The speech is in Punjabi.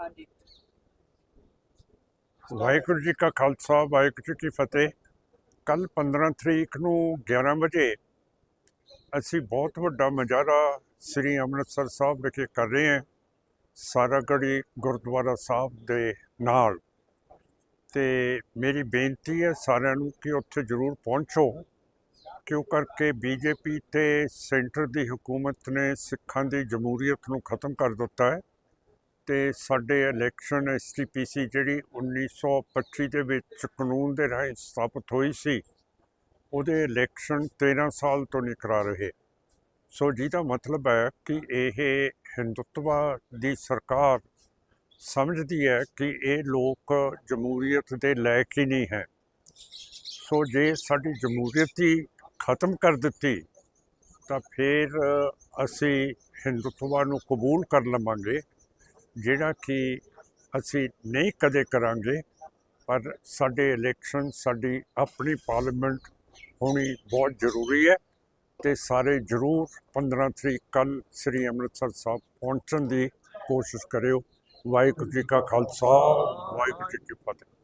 ਹਾਂਜੀ। ਵਾਹਿਗੁਰੂ ਜੀ ਕਾ ਖਾਲਸਾ, ਵਾਹਿਗੁਰੂ ਜੀ ਕੀ ਫਤਿਹ। ਕੱਲ 15 ਤਰੀਕ ਨੂੰ 11 ਵਜੇ ਅਸੀਂ ਬਹੁਤ ਵੱਡਾ ਮਜਾਰਾ ਸ੍ਰੀ ਅੰਮ੍ਰਿਤਸਰ ਸਾਹਿਬ ਵਿਖੇ ਕਰ ਰਹੇ ਹਾਂ ਸਾਰਾਗੜੀ ਗੁਰਦੁਆਰਾ ਸਾਹਿਬ ਦੇ ਨਾਲ। ਤੇ ਮੇਰੀ ਬੇਨਤੀ ਹੈ ਸਾਰਿਆਂ ਨੂੰ ਕਿ ਉੱਥੇ ਜ਼ਰੂਰ ਪਹੁੰਚੋ, ਕਿਉਂ ਕਰਕੇ ਬੀਜੇਪੀ ਤੇ ਸੈਂਟਰ ਦੀ ਹਕੂਮਤ ਨੇ ਸਿੱਖਾਂ ਦੀ ਜਮਹੂਰੀਅਤ ਨੂੰ ਖਤਮ ਕਰ ਦਿੱਤਾ ਹੈ। ਤੇ ਸਾਡੇ ਇਲੈਕਸ਼ਨ ਐਸਟੀਪੀਸੀ ਜਿਹੜੀ 1925 ਦੇ ਵਿੱਚ ਕਾਨੂੰਨ ਦੇ ਰਾਹੀਂ ਸਥਾਪਿਤ ਹੋਈ ਸੀ, ਉਹਦੇ ਇਲੈਕਸ਼ਨ 13 ਸਾਲ ਤੋਂ ਨਹੀਂ ਕਰਾ ਰਹੇ। ਸੋ ਜਿਹਦਾ ਮਤਲਬ ਹੈ ਕਿ ਇਹ ਹਿੰਦੁੱਤਵਾ ਦੀ ਸਰਕਾਰ ਸਮਝਦੀ ਹੈ ਕਿ ਇਹ ਲੋਕ ਜਮਹੂਰੀਅਤ ਦੇ ਲਾਇਕ ਹੀ ਨਹੀਂ ਹੈ। ਸੋ ਜੇ ਸਾਡੀ ਜਮਹੂਰੀਅਤ ਹੀ ਖਤਮ ਕਰ ਦਿੱਤੀ, ਤਾਂ ਫਿਰ ਅਸੀਂ ਹਿੰਦੁੱਤਵਾ ਨੂੰ ਕਬੂਲ ਕਰ ਲਵਾਂਗੇ। ਜਿਹੜਾ ਕਿ ਅਸੀਂ ਨਹੀਂ ਕਦੇ ਕਰਾਂਗੇ, ਪਰ ਸਾਡੇ ਇਲੈਕਸ਼ਨ ਸਾਡੀ ਆਪਣੀ ਪਾਰਲੀਮੈਂਟ ਹੋਣੀ ਬਹੁਤ ਜ਼ਰੂਰੀ ਹੈ ਤੇ ਸਾਰੇ ਜ਼ਰੂਰ 15 ਤਰੀਕ ਕੱਲ ਸ੍ਰੀ ਅੰਮ੍ਰਿਤਸਰ ਸਾਹਿਬ ਪਹੁੰਚਣ ਦੀ ਕੋਸ਼ਿਸ਼ ਕਰਿਓ। ਵਾਹਿਗੁਰੂ ਜੀ ਕਾ ਖਾਲਸਾ, ਵਾਹਿਗੁਰੂ ਜੀ ਕੀ ਫਤਿਹ।